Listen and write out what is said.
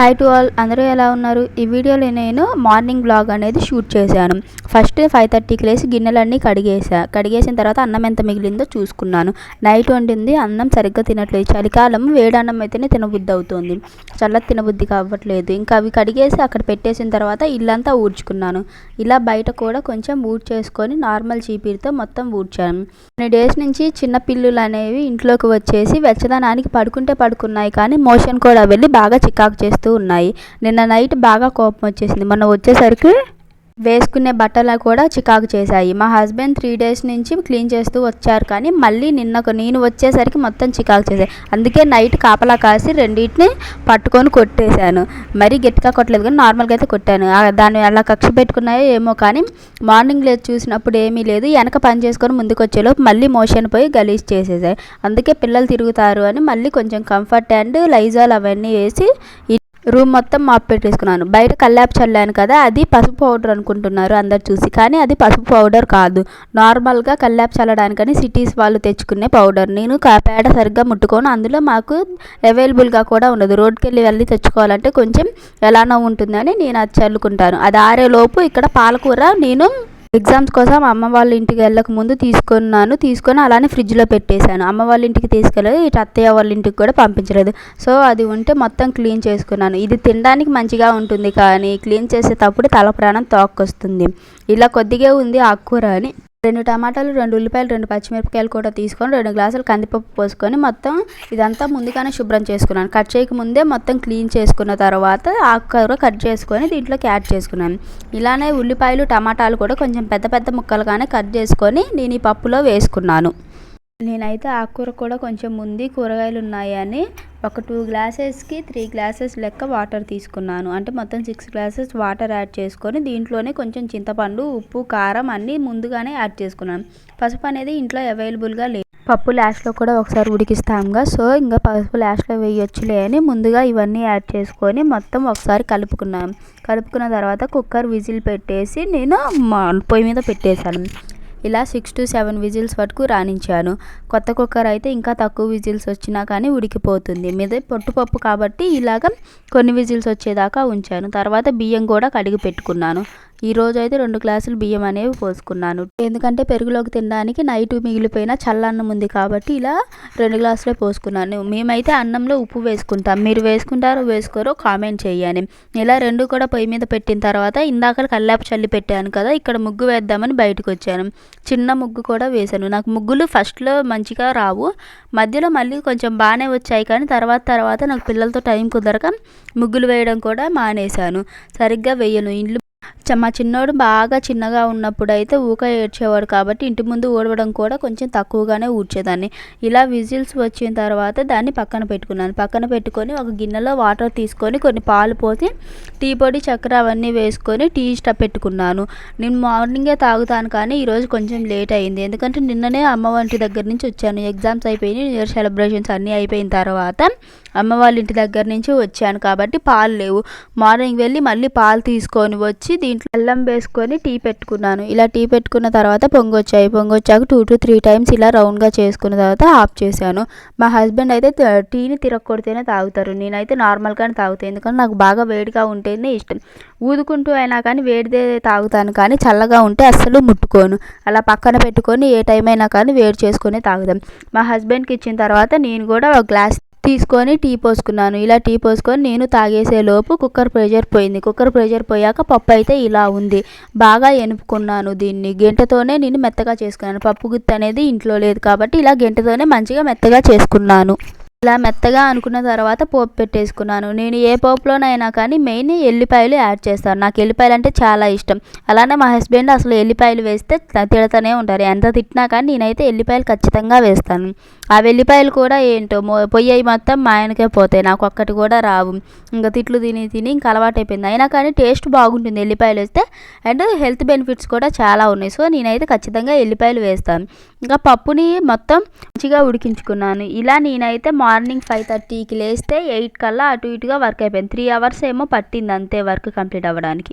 High to all అందరూ ఎలా ఉన్నారు? ఈ వీడియోలో నేను మార్నింగ్ బ్లాగ్ అనేది షూట్ చేశాను. ఫస్ట్ ఫైవ్ థర్టీకి లేసి గిన్నెలన్నీ కడిగేసా కడిగేసిన తర్వాత అన్నం ఎంత మిగిలిందో చూసుకున్నాను. నైట్ వండింది. అన్నం సరిగ్గా తినట్లేదు. చలికాలం వేడి అన్నం అయితేనే తినబుద్ధి అవుతుంది చల్ల తినబుద్ధి కావట్లేదు. ఇంకా అవి కడిగేసి అక్కడ పెట్టేసిన తర్వాత ఇల్లంతా ఊడ్చుకున్నాను. ఇలా బయట కూడా కొంచెం ఊడ్చేసుకొని నార్మల్ చీపిరితో మొత్తం ఊడ్చాను. కొన్ని డేస్ నుంచి చిన్న పిల్లులు అనేవి ఇంట్లోకి వచ్చేసి వెచ్చదనానికి పడుకుంటే పడుకున్నాయి కానీ మోషన్ కూడా వెళ్ళి బాగా చికాకు చేస్తూ ఉన్నాయి. నిన్న నైట్ బాగా కోపం వచ్చేసింది. మొన్న వచ్చేసరికి వేసుకునే బట్టలు కూడా చికాకు చేశాయి. మా హస్బెండ్ త్రీ డేస్ నుంచి క్లీన్ చేస్తూ వచ్చారు కానీ మళ్ళీ నిన్న నేను వచ్చేసరికి మొత్తం చికాకు చేశాయి. అందుకే నైట్ కాపలా కాసి రెండింటిని పట్టుకొని కొట్టేశాను. మరీ గట్టిగా కొట్టలేదు కానీ నార్మల్గా అయితే కొట్టాను. దాన్ని అలా కక్ష పెట్టుకున్నాయో ఏమో కానీ మార్నింగ్ లేదు చూసినప్పుడు ఏమీ లేదు. వెనక పని చేసుకొని ముందుకు వచ్చేలోపు మళ్ళీ మోషన్ పోయి గలీజ్ చేసేసాయి. అందుకే పిల్లలు తిరుగుతారు అని మళ్ళీ కొంచెం కంఫర్ట్ అండ్ లైజాల్ అవన్నీ వేసి రూమ్ మొత్తం మాప్ పెట్టేసుకున్నాను. బయట కల్లాపు చల్లాను కదా అది పసుపు పౌడర్ అనుకుంటున్నారు అందరు చూసి కానీ అది పసుపు పౌడర్ కాదు. నార్మల్గా కల్లాపు చల్లడానికని సిటీస్ వాళ్ళు తెచ్చుకునే పౌడర్. నేను పేడ సరిగ్గా ముట్టుకోను. అందులో మాకు అవైలబుల్గా కూడా ఉండదు. రోడ్కి వెళ్ళి వెళ్ళి తెచ్చుకోవాలంటే కొంచెం ఎలానో ఉంటుందని నేను అది చల్లుకుంటాను. అది ఆరేలోపు ఇక్కడ పాలకూర నేను ఎగ్జామ్స్ కోసం అమ్మ వాళ్ళ ఇంటికి వెళ్ళక ముందు తీసుకున్నాను తీసుకొని అలానే ఫ్రిడ్జ్లో పెట్టేశాను. అమ్మ వాళ్ళ ఇంటికి తీసుకెళ్ళలేదు ఇటు అత్తయ్య వాళ్ళ ఇంటికి కూడా పంపించలేదు. సో అది ఉంటే మొత్తం క్లీన్ చేసుకున్నాను. ఇది తినడానికి మంచిగా ఉంటుంది కానీ క్లీన్ చేసేటప్పుడు తల ప్రాణం తోక్కొస్తుంది. ఇలా కొద్దిగా ఉంది ఆకుకూర అని. రెండు టమాటాలు రెండు ఉల్లిపాయలు రెండు పచ్చిమిరపకాయలు కూడా తీసుకొని రెండు గ్లాసులు కందిపప్పు పోసుకొని మొత్తం ఇదంతా ముందుగానే శుభ్రం చేసుకున్నాను. కట్ చేయక ముందే మొత్తం క్లీన్ చేసుకున్న తర్వాత ఆకుకూర కట్ చేసుకొని దీంట్లోకి యాడ్ చేసుకున్నాను. ఇలానే ఉల్లిపాయలు టమాటాలు కూడా కొంచెం పెద్ద పెద్ద ముక్కలుగానే కట్ చేసుకొని నేను ఈ పప్పులో వేసుకున్నాను. నేనైతే ఆకుకూర కూడా కొంచెం ముందు కూరగాయలు ఉన్నాయని ఒక టూ గ్లాసెస్కి త్రీ గ్లాసెస్ లెక్క వాటర్ తీసుకున్నాను. అంటే మొత్తం సిక్స్ గ్లాసెస్ వాటర్ యాడ్ చేసుకొని దీంట్లోనే కొంచెం చింతపండు ఉప్పు కారం అన్నీ ముందుగానే యాడ్ చేసుకున్నాను. పసుపు అనేది ఇంట్లో అవైలబుల్గా లేదు. పప్పు లాస్ట్లో కూడా ఒకసారి ఉడికిస్తాంగా. సో ఇంకా పసుపు లాస్ట్లో వేయొచ్చులే అని ముందుగా ఇవన్నీ యాడ్ చేసుకొని మొత్తం ఒకసారి కలుపుకున్నాను. కలుపుకున్న తర్వాత కుక్కర్ విజిల్ పెట్టేసి నేను పొయ్యి మీద పెట్టేశాను. ఇలా సిక్స్ టు సెవెన్ విజిల్స్ వరకు రాణించాను. కొత్త కుక్కర్ అయితే ఇంకా తక్కువ విజిల్స్ వచ్చినా కానీ ఉడికిపోతుంది. మీద పొట్టుపప్పు కాబట్టి ఇలాగ కొన్ని విజిల్స్ వచ్చేదాకా ఉంచాను. తర్వాత బియ్యం కూడా కడిగి పెట్టుకున్నాను. ఈ రోజు అయితే రెండు గ్లాసులు బియ్యం అనేవి పోసుకున్నాను. ఎందుకంటే పెరుగులోకి తినడానికి నైట్ మిగిలిపోయిన చల్లన్నం ఉంది కాబట్టి ఇలా రెండు గ్లాసులే పోసుకున్నాను. మేమైతే అన్నంలో ఉప్పు వేసుకుంటాం. మీరు వేసుకుంటారో వేసుకోరో కామెంట్ చేయని ఇలా రెండు కూడా పొయ్యి మీద పెట్టిన తర్వాత ఇందాక కల్లాపు చల్లి పెట్టాను కదా ఇక్కడ ముగ్గు వేద్దామని బయటకు వచ్చాను చిన్న ముగ్గు కూడా వేశాను. నాకు ముగ్గులు ఫస్ట్లో మంచిగా రావు. మధ్యలో మళ్ళీ కొంచెం బాగానే వచ్చాయి కానీ తర్వాత తర్వాత నాకు పిల్లలతో టైం కుదరక ముగ్గులు వేయడం కూడా మానేశాను. సరిగ్గా వేయను. ఇండ్లు మా చిన్నోడు బాగా చిన్నగా ఉన్నప్పుడు అయితే ఊక ఏడ్చేవాడు కాబట్టి ఇంటి ముందు ఊడవడం కూడా కొంచెం తక్కువగానే ఊడ్చేదాన్ని. ఇలా విజిల్స్ వచ్చిన తర్వాత దాన్ని పక్కన పెట్టుకున్నాను. పక్కన పెట్టుకొని ఒక గిన్నెలో వాటర్ తీసుకొని కొన్ని పాలు పోసి టీ పొడి చక్కెర అవన్నీ వేసుకొని టీ స్టప్ పెట్టుకున్నాను. నేను మార్నింగే తాగుతాను కానీ ఈరోజు కొంచెం లేట్ అయింది. ఎందుకంటే నిన్ననే అమ్మ వంటి దగ్గర నుంచి వచ్చాను. ఎగ్జామ్స్ అయిపోయినాయి న్యూ ఇయర్ సెలబ్రేషన్స్ అన్నీ అయిపోయిన తర్వాత అమ్మ వాళ్ళ ఇంటి దగ్గర నుంచి వచ్చాను కాబట్టి పాలు లేవు. మార్నింగ్ వెళ్ళి మళ్ళీ పాలు తీసుకొని వచ్చి దీంట్లో అల్లం వేసుకొని టీ పెట్టుకున్నాను. ఇలా టీ పెట్టుకున్న తర్వాత పొంగొచ్చాయి. పొంగొచ్చాక టూ టు త్రీ టైమ్స్ ఇలా రౌండ్గా చేసుకున్న తర్వాత ఆఫ్ చేశాను. మా హస్బెండ్ అయితే టీని తిరగకొడితేనే తాగుతారు. నేనైతే నార్మల్గానే తాగుతాను ఎందుకంటే నాకు బాగా వేడిగా ఉంటేనే ఇష్టం. ఊదుకుంటూ అయినా కానీ వేడిదే తాగుతాను కానీ చల్లగా ఉంటే అస్సలు ముట్టుకోను. అలా పక్కన పెట్టుకొని ఏ టైం అయినా కానీ వేడి చేసుకునే తాగుతాం మా హస్బెండ్కి ఇచ్చిన తర్వాత నేను కూడా ఒక గ్లాస్ తీసుకొని టీ పోసుకున్నాను. ఇలా టీ పోసుకొని నేను తాగేసే లోపు కుక్కర్ ప్రెషర్ పోయింది. కుక్కర్ ప్రెషర్ పోయాక పప్పు అయితే ఇలా ఉంది. బాగా ఎనుపుకున్నాను దీన్ని. గెంటతోనే నేను మెత్తగా చేసుకున్నాను. పప్పు గుత్తి అనేది ఇంట్లో లేదు కాబట్టి ఇలా గెంటతోనే మంచిగా మెత్తగా చేసుకున్నాను. ఇలా మెత్తగా అనుకున్న తర్వాత పోపు పెట్టేసుకున్నాను. నేను ఏ పోపులోనైనా కానీ మెయిన్ ఎల్లిపాయలు యాడ్ చేస్తాను. నాకు ఎల్లిపాయలు అంటే చాలా ఇష్టం. అలానే మా హస్బెండ్ అసలు ఎల్లిపాయలు వేస్తే తిడతానే ఉంటారు. ఎంత తిట్టినా కానీ నేనైతే ఎల్లిపాయలు ఖచ్చితంగా వేస్తాను. ఆ వెల్లిపాయలు కూడా ఏంటో పొయ్యి మొత్తం మా ఆయనకే పోతాయి. నాకు ఒక్కటి కూడా రావు. ఇంకా తిట్లు తిని తిని ఇంకా అలవాటైపోయింది అయినా కానీ టేస్ట్ బాగుంటుంది ఎల్లిపాయలు వేస్తే. అండ్ హెల్త్ బెనిఫిట్స్ కూడా చాలా ఉన్నాయి. సో నేనైతే ఖచ్చితంగా ఎల్లిపాయలు వేస్తాను. ఇంకా పప్పుని మొత్తం మంచిగా ఉడికించుకున్నాను. ఇలా నేనైతే మా మార్నింగ్ ఫైవ్ థర్టీకి లేస్తే ఎయిట్ కల్లా అటు ఇటుగా వర్క్ అయిపోయింది. త్రీ అవర్స్ ఏమో పట్టింది అంతే వర్క్ కంప్లీట్ అవ్వడానికి.